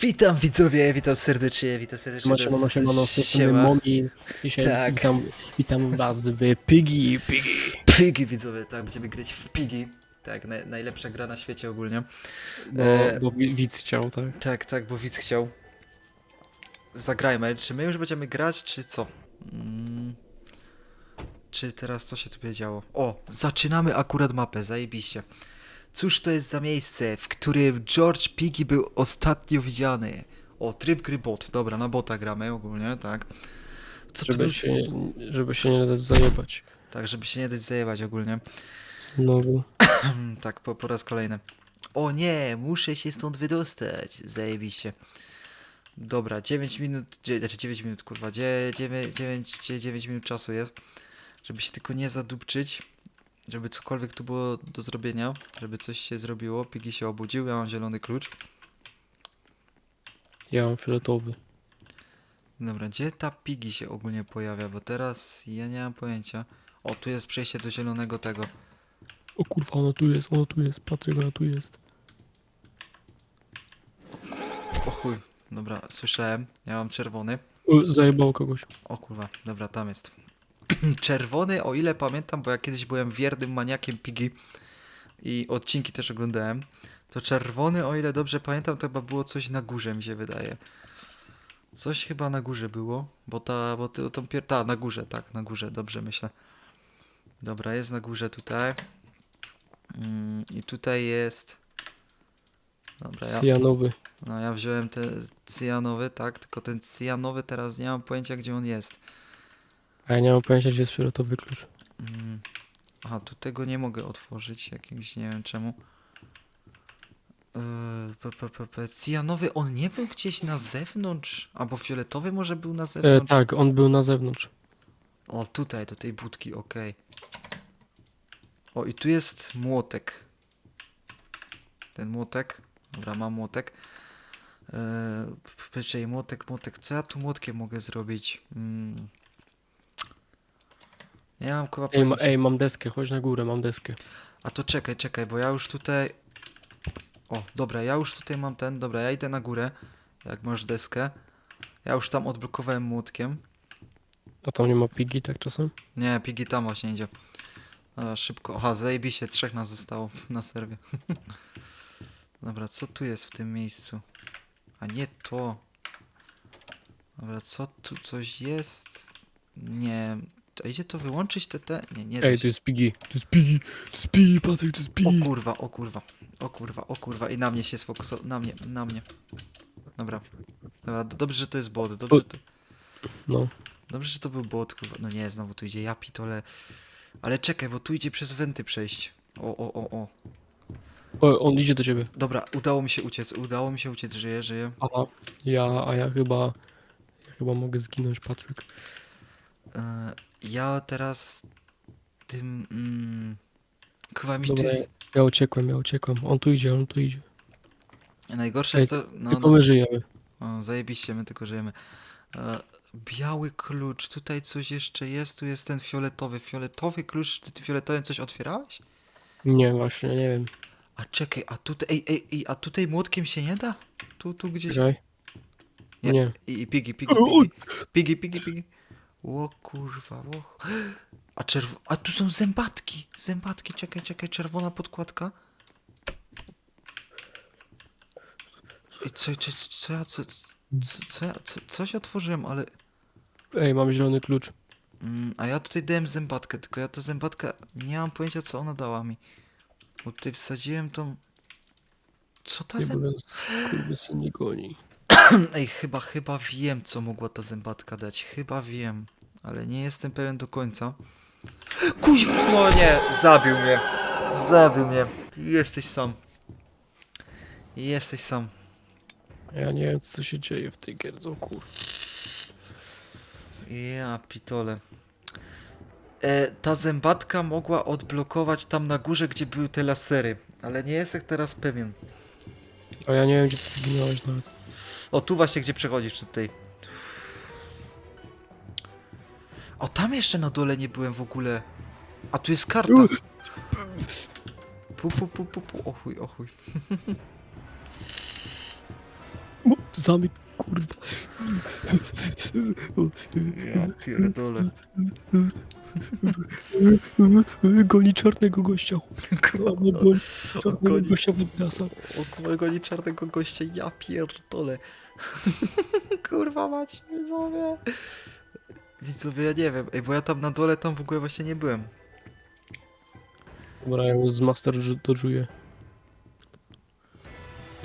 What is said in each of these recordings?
Witam widzowie, witam serdecznie, witam serdecznie. Macie mano się mano, Siema. Momi. Dzisiaj Tak. witam, witam was w Piggy, Piggy. Pigi widzowie, tak, będziemy grać w Pigi. Tak, naj, najlepsza gra na świecie ogólnie. Bo, E, bo wi- widz chciał, tak? Tak, tak, bo widz chciał. Zagrajmy. Czy my już będziemy grać, czy co? Mm. Czy teraz co się tu będzie działo? O, zaczynamy akurat mapę, zajebiście. Cóż to jest za miejsce, w którym George Piggy był ostatnio widziany? O, tryb gry bot. Dobra, na bota gramy ogólnie, tak. Co to Żeby jest? się, żeby się nie dać zajebać. Tak, żeby się nie dać zajebać ogólnie. Znowu. Tak, po, po raz kolejny. O nie, muszę się stąd wydostać. Zajebiście. Dobra, 9 minut, znaczy 9 minut, kurwa, 9, 9, 9 minut czasu jest, żeby się tylko nie zadupczyć, żeby cokolwiek tu było do zrobienia, żeby coś się zrobiło, Pigi się obudził, ja mam zielony klucz. Ja mam fioletowy. Dobra, gdzie ta Pigi się ogólnie pojawia, bo teraz ja nie mam pojęcia. O, tu jest przejście do zielonego tego. O kurwa, ona tu jest, ona tu jest, Patryk, ona tu jest. O chuj, dobra, słyszałem, ja mam czerwony. O, zajebał kogoś. O kurwa, dobra, tam jest. Czerwony, o ile pamiętam, bo ja kiedyś byłem wiernym maniakiem Pigi i odcinki też oglądałem, to czerwony, o ile dobrze pamiętam, to chyba było coś na górze, mi się wydaje. Coś chyba na górze było, bo ta, bo ty, tą pier... Ta, na górze, tak, na górze, dobrze myślę. Dobra, jest na górze tutaj. Mm, I tutaj jest... Dobra, ja... Cyjanowy. No ja wziąłem ten cyjanowy, tak, tylko ten cyjanowy teraz nie mam pojęcia gdzie on jest. A ja nie mam pojęcia, gdzie jest fioletowy klucz. Mm. Aha, tu tego nie mogę otworzyć jakimś, nie wiem czemu. Yy, p, p, p, p. Cyjanowy, on nie był gdzieś na zewnątrz? Albo fioletowy może był na E, zewnątrz? tak, on był na zewnątrz. O, tutaj, do tej budki, okej. O, i tu jest młotek. Ten młotek. Dobra, mam młotek. Eee, czyli młotek, młotek. Co ja tu młotkiem mogę zrobić? Mm. Nie mam koła Ej, ma, pojęcia. ej, mam deskę, chodź na górę, mam deskę. A to czekaj, czekaj, bo ja już tutaj... O, dobra, ja już tutaj mam ten... Dobra, ja idę na górę. Jak masz deskę. Ja już tam odblokowałem młotkiem. A tam nie ma Piggy tak czasem? Nie, Pigi tam właśnie idzie. Dobra, szybko. Aha, zajebiście, trzech nas zostało na serwie. Dobra, co tu jest w tym miejscu? A nie to. Dobra, co tu coś jest? Nie. A idzie to wyłączyć te te? Nie, nie. da Ej, się. to jest Piggy, to jest Piggy, to jest Piggy, Patryk, to jest O Piggy. kurwa, o kurwa, o kurwa, o kurwa i na mnie się sfokusował, na mnie, na mnie. Dobra, dobra, d- dobrze, że to jest bot, dobrze, O. że to, No. dobrze, że to był bot, kurwa, no nie, znowu tu idzie, ja pitole. Ale czekaj, bo tu idzie przez wenty przejść. O, o, o, o. O, on idzie do ciebie. Dobra, udało mi się uciec, udało mi się uciec, żyję, żyję. A ja, a ja chyba, ja chyba mogę zginąć, Patryk. E, ja teraz tym, mm, chyba mi tu Dobra, jest, ja uciekłem, ja uciekłem. On tu idzie, on tu idzie. najgorsze jest to, no, Tylko no, my żyjemy. O, zajebiście, my tylko żyjemy. E, biały klucz, tutaj coś jeszcze jest, tu jest ten fioletowy. Fioletowy klucz, ty, ty fioletowym coś otwierałeś? Nie, właśnie, nie wiem. A czekaj, a tutaj, ej, ej, ej, a tutaj młotkiem się nie da? Tu, tu gdzieś... Czekaj. Nie. Nie. I, i pigi, pigi, pigi, pigi, pigi, pigi. O kurwa, o. A czerw... A tu są zębatki, zębatki, czekaj, czekaj, czerwona podkładka. Ej, co, co, co, ja, co, co, co, ja, co, coś otworzyłem, ale... Ej, mam zielony klucz. Mm, a ja tutaj dałem zębatkę, tylko ja ta zębatka nie mam pojęcia co ona dała mi. Bo tutaj wsadziłem tą... Co ta Nie zębatka? będę kurwy syn nie goni. Ej, chyba, chyba wiem co mogła ta zębatka dać. Chyba wiem, ale nie jestem pewien do końca. Kuźwa! No nie, zabił mnie. Zabił mnie. Jesteś sam. Jesteś sam. Ja nie wiem, co się dzieje w tej gierce, kurwa. Ja pitole. E, ta zębatka mogła odblokować tam na górze, gdzie były te lasery, ale nie jestem teraz pewien. A ja nie wiem, gdzie ty zginąłeś nawet. O, tu właśnie, gdzie przechodzisz tutaj. O, tam jeszcze na dole nie byłem w ogóle. A tu jest karta. Pu, pu, pu, pu, pu. O chuj, o chuj. zamyk, kurwa. Ja pierdolę. Goni czarnego gościa. A nie goni czarnego Goni, gościa w Adidasach. o, goni czarnego gościa, ja pierdolę. Kurwa mać, widzowie. Widzowie, ja nie wiem, ej, bo ja tam na dole tam w ogóle właśnie nie byłem. Dobra, ja już z Master dodżuję.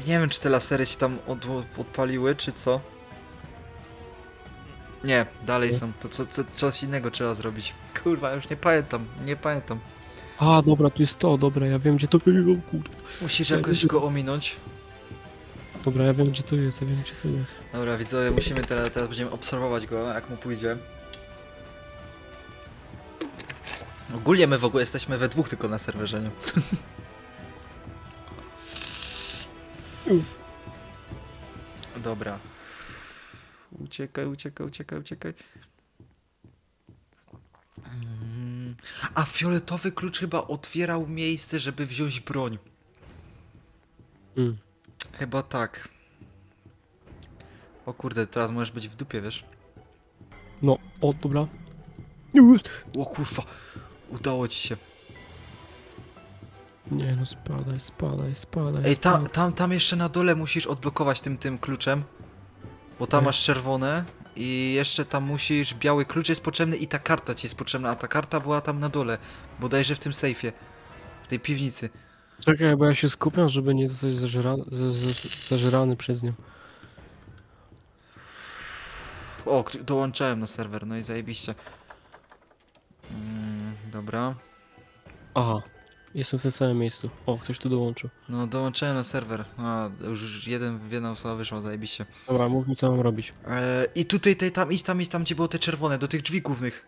Nie wiem, czy te lasery się tam od, odpaliły, czy co. Nie, dalej są. To co, co, coś innego trzeba zrobić. Kurwa, już nie pamiętam, nie pamiętam. A, dobra, tu jest to, dobra, ja wiem gdzie to... O, kurwa. Musisz Ja jakoś go ominąć. Dobra, ja wiem gdzie to jest, ja wiem gdzie to jest. Dobra, widzowie, musimy teraz, teraz będziemy obserwować go, jak mu pójdzie. Ogólnie my w ogóle jesteśmy we dwóch tylko na serwerze, nie? Dobra. Uciekaj, uciekaj, uciekaj, uciekaj. Mm. A fioletowy klucz chyba otwierał miejsce, żeby wziąć broń. Mm. Chyba tak. O kurde, teraz możesz być w dupie, wiesz? No, o, dobra. O kurwa, udało ci się. Nie no, spadaj, spadaj, spadaj. Ej, tam, spadaj. tam, tam jeszcze na dole musisz odblokować tym, tym kluczem. Bo tam Nie. masz czerwone i jeszcze tam musisz, biały klucz jest potrzebny i ta karta ci jest potrzebna, a ta karta była tam na dole, bodajże w tym sejfie, w tej piwnicy. Czekaj, bo ja się skupiam, żeby nie zostać zażerany, za, za, zażerany przez nią. O, k- dołączałem na serwer, no i zajebiście. Dobra. Aha, jestem w tym samym miejscu. O, ktoś tu dołączył. No, dołączyłem na serwer. A, już jeden, jedna osoba wyszła, zajebiście. Dobra, mów mi co mam robić. E, I tutaj, tej, tam, idź tam, idź tam, gdzie było te czerwone, do tych drzwi głównych.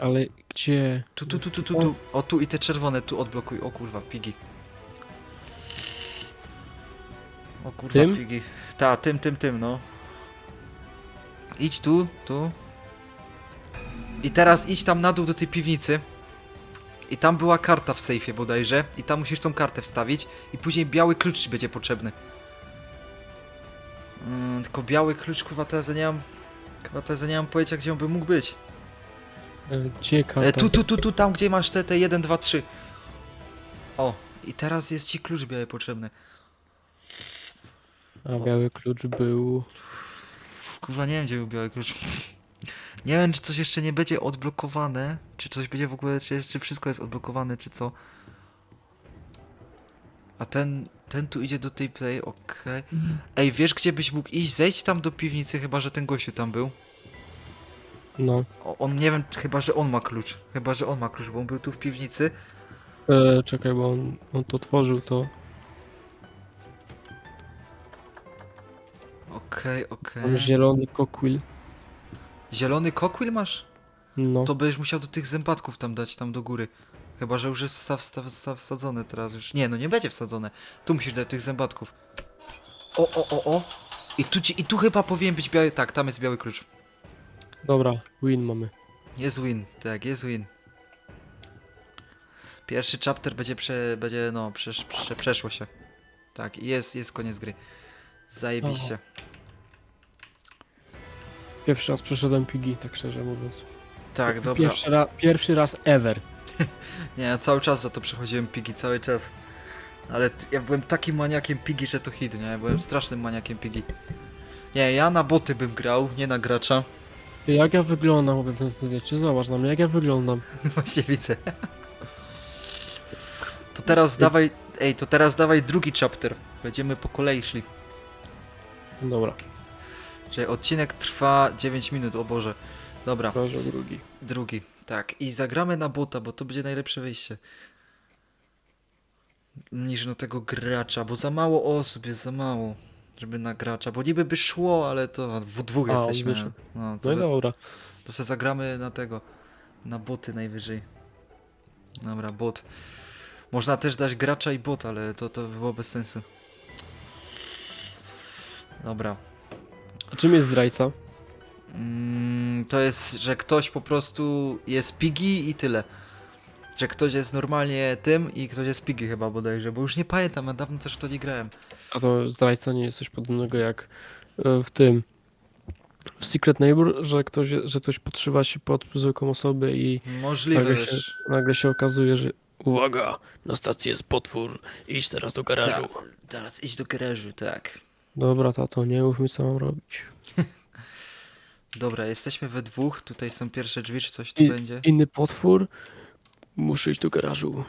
Ale gdzie? Tu, tu, tu, tu, tu, tu. O, tu i te czerwone, tu odblokuj. O kurwa, pigi. O kurwa, Tym? pigi. Ta, tym, tym, tym, no. Idź tu, tu. I teraz idź tam na dół do tej piwnicy. I tam była karta w sejfie bodajże. I tam musisz tą kartę wstawić. I później biały klucz ci będzie potrzebny. Mm, tylko biały klucz, kurwa, teraz ja nie mam... Chyba teraz ja nie mam pojęcia, gdzie on by mógł być. E, Gdzie karta? E, tu, tu, tu, tu, tam gdzie masz te, te 1, 2, 3. O, i teraz jest ci klucz biały potrzebny. A biały klucz był... Kurwa, nie wiem gdzie był biały klucz. Nie wiem, czy coś jeszcze nie będzie odblokowane, czy coś będzie w ogóle, czy, czy wszystko jest odblokowane, czy co. A ten, ten tu idzie do tej play, okej. Ej, wiesz gdzie byś mógł iść? Zejdź tam do piwnicy, chyba że ten gościu tam był. No. O, on, nie wiem, chyba że on ma klucz. Chyba, że on ma klucz, bo on był tu w piwnicy. E, czekaj, bo on, on to tworzył, to... Okej, okej. Zielony kokwill. Zielony kokwill masz? No. To będziesz musiał do tych zębatków tam dać, tam do góry. Chyba, że już jest wsa- wsta- wsta- wsadzone teraz już. Nie, no nie będzie wsadzone. Tu musisz dać tych zębatków. O, o, o, o. I tu, ci, I tu chyba powinien być biały... Tak, tam jest biały klucz. Dobra, win mamy. Jest win, tak, jest win. Pierwszy chapter będzie prze... będzie, no, przesz, prze, przeszło się. Tak, i jest, jest koniec gry. Zajebiście. Pierwszy raz przeszedłem pigi, tak szczerze mówiąc. Tak, dobra. Pierwszy, ra pierwszy raz ever. Nie, ja cały czas za to przechodziłem pigi, cały czas. Ale ja byłem takim maniakiem pigi, że to hit, nie? Byłem strasznym maniakiem pigi. Nie, ja na boty bym grał, nie na gracza. Jak ja wyglądam, w ten studiecie? Zobacz na mnie, jak ja wyglądam. Właśnie widzę. To teraz dawaj, ej, to teraz dawaj drugi chapter. Będziemy po kolei szli. Dobra, Że odcinek trwa 9 minut, o Boże. Dobra, s- drugi. drugi. Tak, i zagramy na bota, bo to będzie najlepsze wyjście. Niż na tego gracza, bo za mało osób jest, za mało. Żeby na gracza, bo niby by szło, ale to w dwóch A, jesteśmy. wyszedł. No, No i dobra. to sobie zagramy na tego, na boty najwyżej. Dobra, bot. Można też dać gracza i bot, ale to, to by było bez sensu. Dobra. A czym jest zdrajca? Mm, to jest, że ktoś po prostu jest pigi i tyle. Że ktoś jest normalnie tym i ktoś jest pigi chyba bodajże, bo już nie pamiętam, ja dawno też w to nie grałem. A to zdrajca nie jest coś podobnego jak e, w tym w Secret Neighbor, że ktoś, że ktoś podszywa się pod zwykłą osobę i Możliwe, nagle się, wiesz. nagle się okazuje, że uwaga, na stacji jest potwór, idź teraz do garażu. Tak, teraz idź do garażu, tak. Dobra, tato, nie mów mi co mam robić. Dobra, jesteśmy we dwóch, tutaj są pierwsze drzwi, czy coś tu I- będzie? Inny potwór, muszę iść do garażu.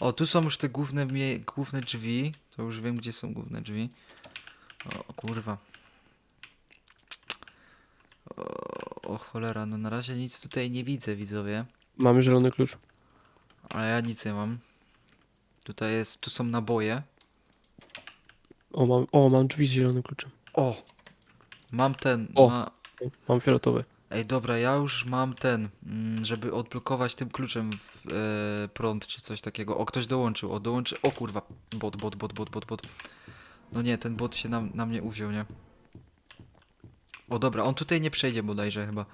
O, tu są już te główne, mie- główne drzwi. To już wiem, gdzie są główne drzwi. O, o kurwa. O, o cholera, no na razie nic tutaj nie widzę, widzowie. Mamy zielony klucz. Ale ja nic nie mam. Tutaj jest, tu są naboje. O, mam, o, mam drzwi z zielonym kluczem. O! Mam ten, O. ma... O, mam fioletowy. Ej, dobra, ja już mam ten, mm, żeby odblokować tym kluczem w, e, prąd czy coś takiego. O, ktoś dołączył, o, dołączy... O kurwa, bot, bot, bot, bot, bot, bot. No nie, ten bot się na, na mnie uwziął, nie? O, dobra, on tutaj nie przejdzie bodajże chyba.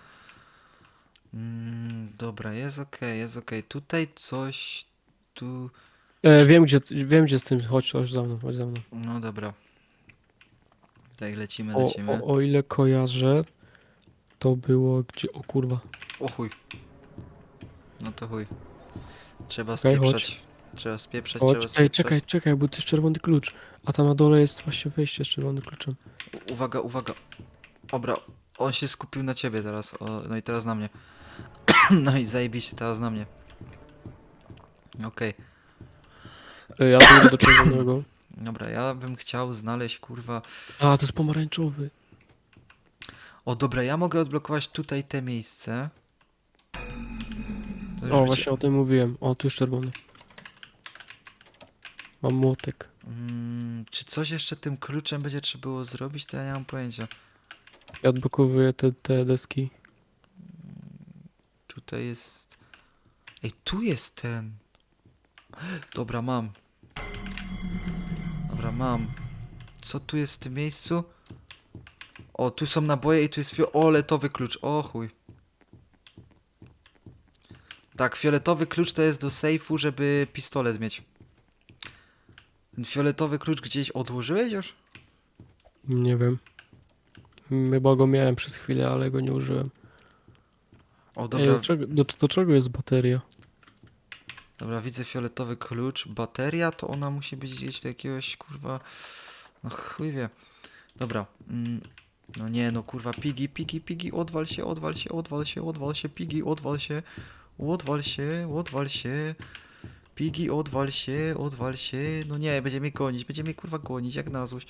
Mm, dobra, jest okej, jest okej. Tutaj coś... Tu... E, wiem, gdzie, wiem, gdzie z tym. Chodź, chodź za mną, chodź za mną. No dobra. Tak, lecimy, O, lecimy. o, o ile kojarzę, to było gdzie. O kurwa. O chuj. No to chuj. Trzeba Okej, chodź. spieprzać. Trzeba spieprzać, O, trzeba czekaj, spieprzać. czekaj, czekaj, bo to jest czerwony klucz. A tam na dole jest właśnie wejście z czerwonym kluczem. U- Uwaga, uwaga. Dobra, on się skupił na ciebie teraz. O, no i teraz na mnie. no i zajebiście teraz na mnie. Okej. E, ja tu do czerwonego. Dobra, ja bym chciał znaleźć kurwa. A, to jest pomarańczowy. O dobra, ja mogę odblokować tutaj te miejsce. To już O, będzie- właśnie o tym mówiłem. O, tu jest czerwony. Mam młotek. Mm, czy coś jeszcze tym kluczem będzie trzeba było zrobić, to ja nie mam pojęcia. Ja odblokowuję te, te deski. Tutaj jest. Ej, tu jest ten. Dobra, mam. Dobra, mam. Co tu jest w tym miejscu? O, tu są naboje i tu jest fioletowy klucz. O chuj. Tak, fioletowy klucz to jest do sejfu, żeby pistolet mieć. Ten fioletowy klucz gdzieś odłożyłeś już? Nie wiem. Chyba go miałem przez chwilę, ale go nie użyłem. O, Ej, dobra, do, czego, do, do czego jest bateria? Dobra, widzę fioletowy klucz. Bateria to ona musi być gdzieś do jakiegoś kurwa. No chuj wie. Dobra. Mm, no nie, no kurwa, pigi, pigi, pigi, odwal się, odwal się, odwal się, odwal się, pigi, odwal się, odwal się, odwal się. Pigi, odwal się, odwal się. No nie, będzie mnie gonić, będzie mnie kurwa gonić, jak na złość.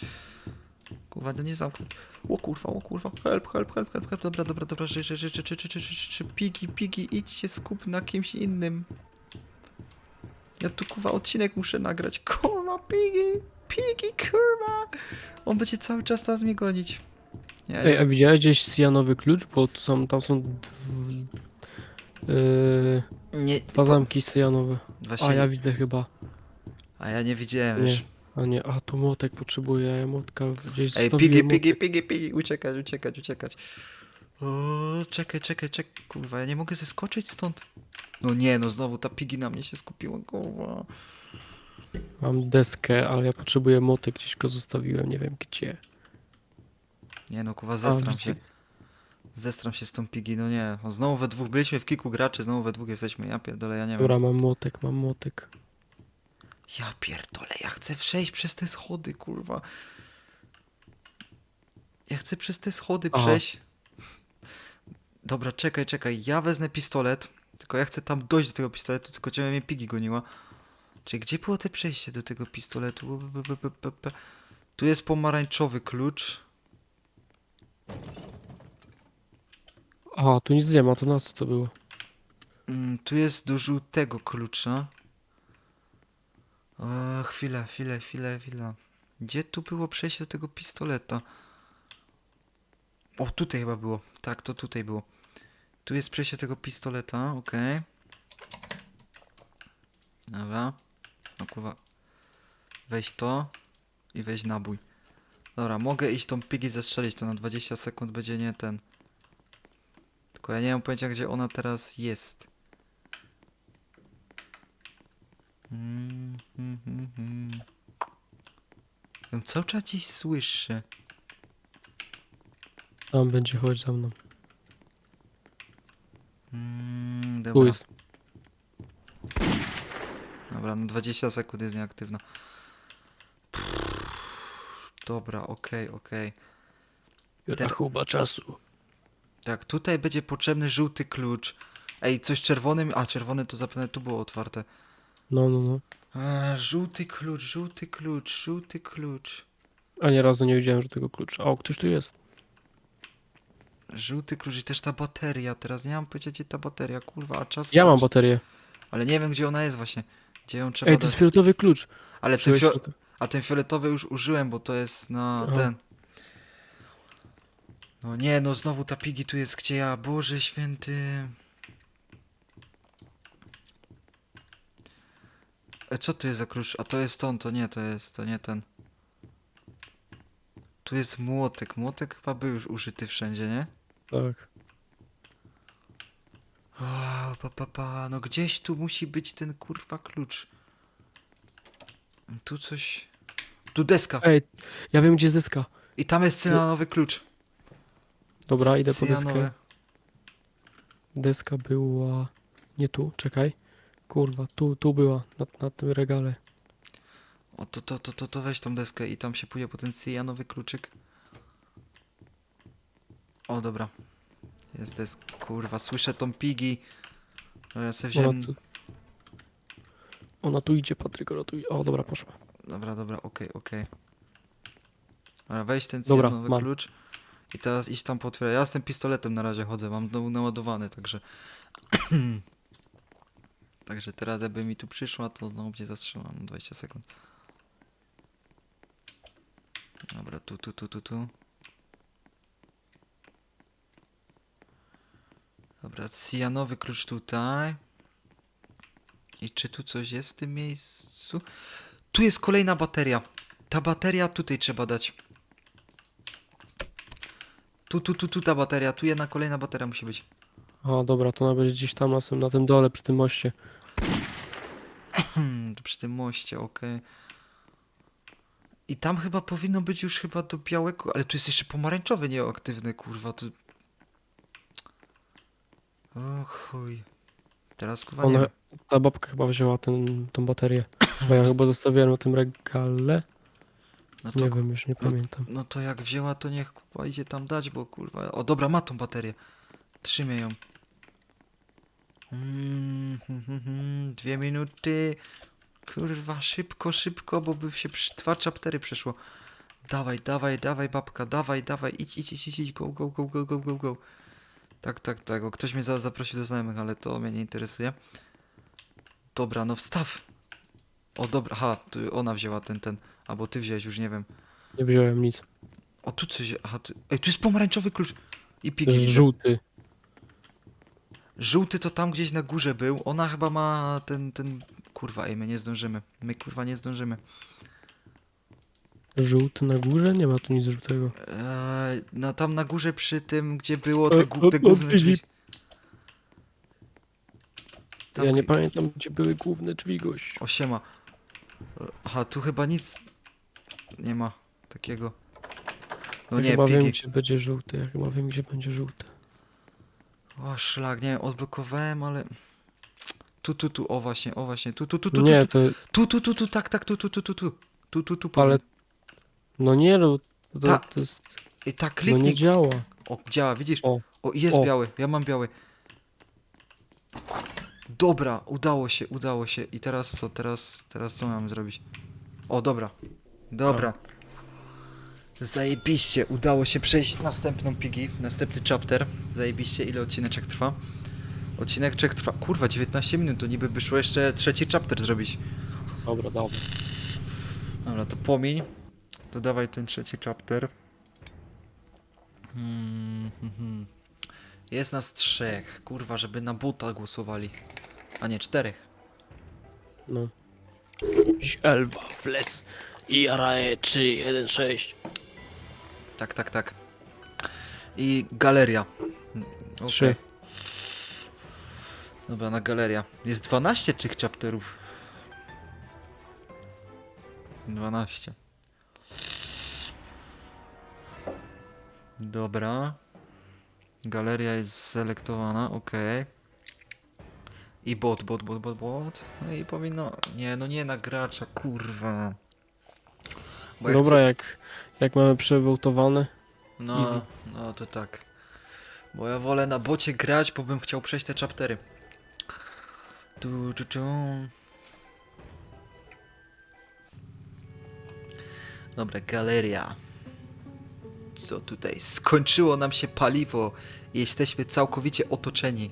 Kurwa, no nie zamknę. O kurwa, o kurwa, help, help, help, help, help. Dobra, dobra, dobra, ży, ży, ży, ży, ży, ży, ży, ży. Pigi, pigi, idź się skup na kimś innym. Ja tu kurwa odcinek muszę nagrać. Kurwa, pigi, pigi, kurwa. On będzie cały czas teraz mnie gonić. Nie, Ej, a widziałeś gdzieś cyjanowy klucz? Bo tu są, tam są dw, yy, nie dwa zamki cyjanowe. Właśnie, A ja widzę chyba. a ja nie widziałem, Nie. A nie, a tu młotek potrzebuję, ja młotka gdzieś Ej, zostawiłem pigi, młotek. pigi, pigi, pigi, uciekać, uciekać, uciekać. O, czekaj, czekaj, czekaj, kurwa, ja nie mogę zeskoczyć stąd. No nie, no znowu ta pigi na mnie się skupiła, kurwa. Mam deskę, ale ja potrzebuję młotek, gdzieś go zostawiłem, nie wiem gdzie. Nie no, kurwa, zestram widzę. się. Zestram się z tą pigi, no nie. No, znowu we dwóch, byliśmy w kilku graczy, znowu we dwóch jesteśmy, ja pierdolę, ja nie wiem. Dobra, mam młotek, mam młotek. Ja pierdolę, ja chcę przejść przez te schody, kurwa. Ja chcę przez te schody Aha. przejść. Dobra, czekaj, czekaj. Ja wezmę pistolet. Tylko ja chcę tam dojść do tego pistoletu, tylko ciągle mnie pigi goniła. Czyli gdzie było te przejście do tego pistoletu? Tu jest pomarańczowy klucz. A, tu nic nie ma, to na co to było? Mm, tu jest do żółtego klucza. E, chwilę, chwilę, chwilę, chwilę. Gdzie tu było przejście do tego pistoleta? O, tutaj chyba było. Tak, to tutaj było. Tu jest przejście tego pistoleta, okej. Dobra. No kurwa. Weź to i weź nabój. Dobra, mogę iść tą pigi zestrzelić, to na 20 sekund będzie nie ten. Tylko ja nie mam pojęcia, gdzie ona teraz jest. Mm, mm, mm, mm. Ją cały czas gdzieś słyszę. Tam będzie, chodź za mną. Mm, Tu dobra. jest. Dobra, no 20 sekund jest nieaktywna. Pff, Dobra, okej, okej. Rachuba czasu. Tak, tutaj będzie potrzebny żółty klucz. Ej, coś czerwonym. A, czerwony to zapewne tu było otwarte. No, no, no. A, żółty klucz, żółty klucz, żółty klucz. Ani razu nie widziałem, że tego klucza. O, ktoś tu jest. Żółty klucz i też ta bateria. Teraz nie mam pojęcia, gdzie ta bateria, kurwa, a czas. Ja mam baterię. Ale nie wiem, gdzie ona jest właśnie. Gdzie ją trzeba Ej, to dać. jest fioletowy klucz. Ale ten Przyjąłeś fio... fioletowy- A ten fioletowy już użyłem, bo to jest na Aha. ten. No nie, no znowu ta pigi tu jest gdzie ja. Boże święty. E, co to jest za klucz? A to jest on, to nie, to jest, to nie ten. Tu jest młotek. Młotek chyba był już użyty wszędzie, nie? Tak. O, pa, pa, pa. No gdzieś tu musi być ten kurwa klucz. Tu coś. Tu deska. Ej, ja wiem, gdzie jest deska. I tam jest cyjanowy klucz. Dobra, idę po deskę. Deska była... Nie tu, czekaj. Kurwa, tu, tu była, na, na tym regale. O, to, to, to, to, to weź tą deskę i tam się pójdzie po ten cyjanowy kluczyk. O, dobra. Jest desk. Kurwa, słyszę tą pigi. No ja sobie wziąłem... Ona tu... Ona tu idzie, Patryk, ona tu idzie. O, dobra, poszła. Dobra, dobra, okej, okej. Dobra, weź ten Dobra, cyjanowy mam. klucz. I teraz iść tam potwierdzę. Ja z tym pistoletem na razie chodzę, mam znowu naładowany, także... także teraz jakby mi tu przyszła, to znowu będzie zastrzelam 20 sekund. Dobra, tu, tu, tu, tu, tu. Dobra, cyjanowy klucz tutaj. I czy tu coś jest w tym miejscu? Tu jest kolejna bateria. Ta bateria tutaj trzeba dać. Tu, tu, tu, tu ta bateria. Tu jedna kolejna bateria musi być. O, dobra, to ona będzie gdzieś tam na tym, na tym dole, przy tym moście. Hmm, przy tym moście, okej. I tam chyba powinno być już chyba do białego, ale tu jest jeszcze pomarańczowy nieaktywny, kurwa. Tu... O chuj. Teraz kurwa nie Ona, wiem. ta babka chyba wzięła ten, tą baterię. Bo ja chyba zostawiłem na tym regale. No to, Nie ku- wiem, już nie pamiętam. no to jak wzięła, to niech kurwa idzie tam dać, bo kurwa... O dobra, ma tą baterię. Trzymie ją. Mm, hmm, hmm, hmm, dwie minuty. Kurwa, szybko, szybko, bo by się przy... dwa chaptery przeszło. Dawaj, dawaj, dawaj, babka, dawaj, dawaj, idź, idź, idź, idź, idź, go, go, go, go, go, go, go. Tak, tak, tak, o, ktoś mnie za, zaprosił do znajomych, ale to mnie nie interesuje. Dobra, no wstaw. O, dobra, tu ona wzięła ten, ten, albo ty wziąłeś, już nie wiem. Nie wziąłem nic. O, tu coś, aha, tu, ej, tu jest pomarańczowy klucz. I To jest żółty. Żółty to tam gdzieś na górze był. Ona chyba ma ten, ten... Kurwa, ej, my nie zdążymy. My kurwa nie zdążymy. Żółty na górze? Nie ma tu nic żółtego. Eee, no tam na górze przy tym, gdzie było te, gó- te główne drzwi. Tam, Ja nie pamiętam, gdzie były główne drzwi, gość. O, siema. E, Aha, tu chyba nic nie ma takiego. No nie, chyba wiem, gdzie będzie żółty. Ja chyba wiem, gdzie będzie żółty. O, szlak, nie wiem, odblokowałem, ale... Tu, tu, tu, o właśnie, o właśnie, tu, tu, tu, tu, Nie, tu, to... tu, tu, tu, tu, tak, tak, tu, tu, tu, tu, tu, tu, tu, tu, Ale... powinien- No nie, no... To, Ta- to jest... I tak, No nie kliknij, działa. O, działa, widzisz? O, O, jest o. biały, ja mam biały. Dobra, udało się, udało się. I teraz co, teraz, teraz co mam zrobić? O, dobra. Dobra. Zajebiście, udało się przejść następną pigi, następny chapter. Zajebiście, ile odcineczek trwa? Odcineczek trwa, kurwa, 19 minut, to niby by szło jeszcze trzeci chapter zrobić. dobra, dobra. Dobra, to pomiń. To dawaj ten trzeci chapter. Hmm, hmm, hmm. Jest nas trzech. Kurwa, żeby na buta głosowali. A nie, czterech. No. Elwa, Fles i Arae 3, 1, 6. Tak, tak, tak. I galeria. Mm, okej. Trzy. Dobra, na galeria. Jest 12 tych chapterów. 12. Dobra. Galeria jest selektowana, okej. I bot, bot, bot, bot, bot. No i powinno... Nie, no nie na gracza, kurwa. Bo ja Dobra, chcę- jak, jak mamy przewołtowane. No, easy. no to tak. Bo ja wolę na bocie grać, bo bym chciał przejść te chaptery. Tu, tu, tu. Dobra, galeria. Co tutaj? Skończyło nam się paliwo. Jesteśmy całkowicie otoczeni.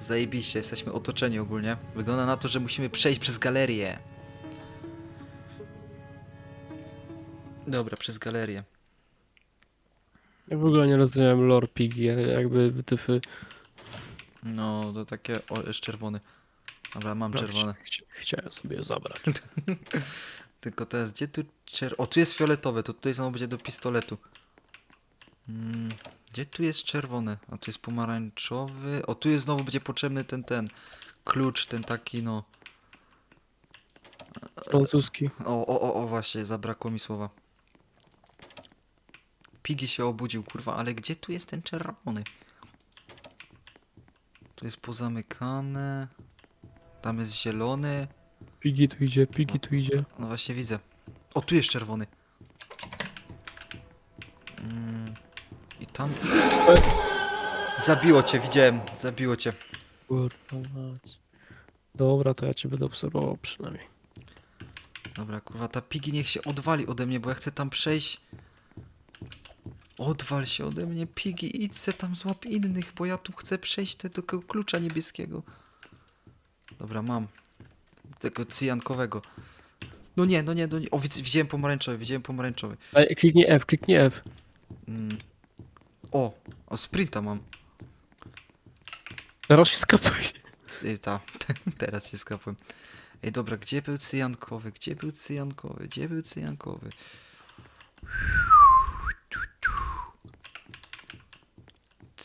Zajebiście, jesteśmy otoczeni ogólnie. Wygląda na to, że musimy przejść przez galerię. Dobra, przez galerię. Ja w ogóle nie rozumiem lore ale jakby wytyfy. No, to takie. O, jest czerwony. Dobra, mam czerwone. Chcia, chciałem sobie je zabrać. Tylko teraz, gdzie tu czer... O, tu jest fioletowe, to tutaj znowu będzie do pistoletu. Mm, gdzie tu jest czerwony? A tu jest pomarańczowy. O, tu jest znowu będzie potrzebny ten, ten. Klucz, ten taki, no. Francuski. O, o, o, o, właśnie, zabrakło mi słowa. Pigi się obudził, kurwa, ale gdzie tu jest ten czerwony? Tu jest pozamykane. Tam jest zielony. Pigi tu idzie, pigi tu idzie. No właśnie widzę. O, tu jest czerwony. Mm, I tam... Zabiło cię, widziałem. Zabiło cię. Kurwa mać. Dobra, to ja cię będę obserwował przynajmniej. Dobra, kurwa, ta pigi niech się odwali ode mnie, bo ja chcę tam przejść. Odwal się ode mnie, pigi, idź se tam złap innych, bo ja tu chcę przejść te, do tego klucza niebieskiego. Dobra, mam. Tego cyjankowego. No nie, no nie, no nie. O, widz, widziałem pomarańczowy, widziałem pomarańczowy. Ej, kliknij F, kliknij F. Mm. O, o, sprinta mam. Teraz się skapuj. Ej, ta, teraz się skapłem. Ej, dobra, gdzie był cyjankowy? Gdzie był cyjankowy? Gdzie był cyjankowy?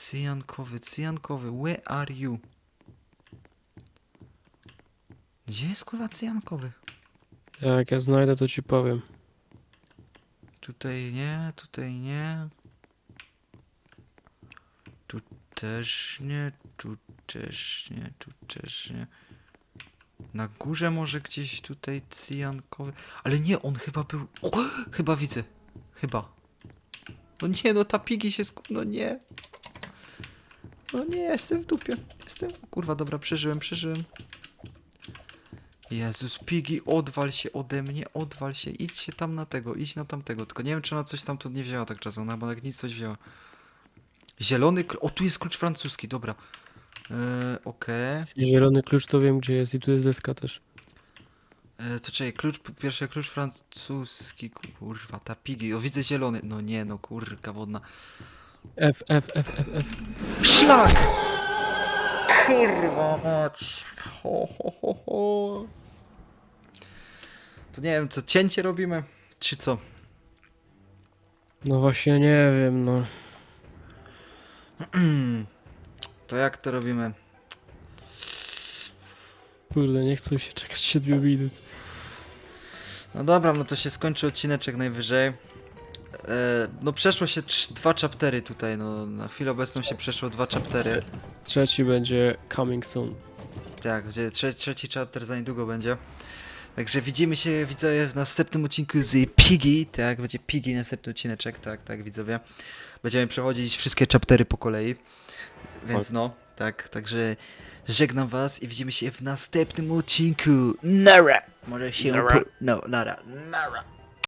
Cyjankowy, cyjankowy, where are you? Gdzie jest kurwa cyjankowy? Jak ja znajdę, to ci powiem. Tutaj nie, tutaj nie. Tu też nie, tu też nie, tu też nie. Na górze może gdzieś tutaj cyjankowy. Ale nie, on chyba był. O, chyba widzę. Chyba. No nie, no ta pigi się sku... No nie. No nie, jestem w dupie. Jestem. O kurwa, dobra, przeżyłem, przeżyłem. Jezus, pigi, odwal się ode mnie, odwal się, idź się tam na tego, idź na tamtego. Tylko nie wiem, czy ona coś stamtąd nie wzięła tak czasem, ona chyba tak nic coś wzięła. Zielony, kl- o tu jest klucz francuski, dobra. Eee, okej. Zielony klucz to wiem gdzie jest i tu jest deska też. Eee, to czekaj, klucz, pierwszy klucz francuski, kurwa, ta pigi, o widzę zielony. No nie, no kurka wodna. F, F, F, F, F. Szlak! Kurwa mać. Ho, ho, ho, ho. To nie wiem, co, cięcie robimy? Czy co? No właśnie nie wiem, no. To jak to robimy? Kurde, nie chcę się czekać 7 minut. No dobra, no to się skończy odcineczek najwyżej. E, no przeszło się trz- dwa chaptery tutaj, no na chwilę obecną się przeszło dwa chaptery. Trzeci będzie coming soon. Tak, gdzie trze trzeci chapter za niedługo będzie. Także widzimy się widzowie w następnym odcinku z Piggy, tak, będzie Piggy następny odcineczek, tak, tak widzowie. Będziemy przechodzić wszystkie chaptery po kolei. Więc no, tak, także żegnam was i widzimy się w następnym odcinku. Nara! Może się... Nara. Po... No, nara, nara.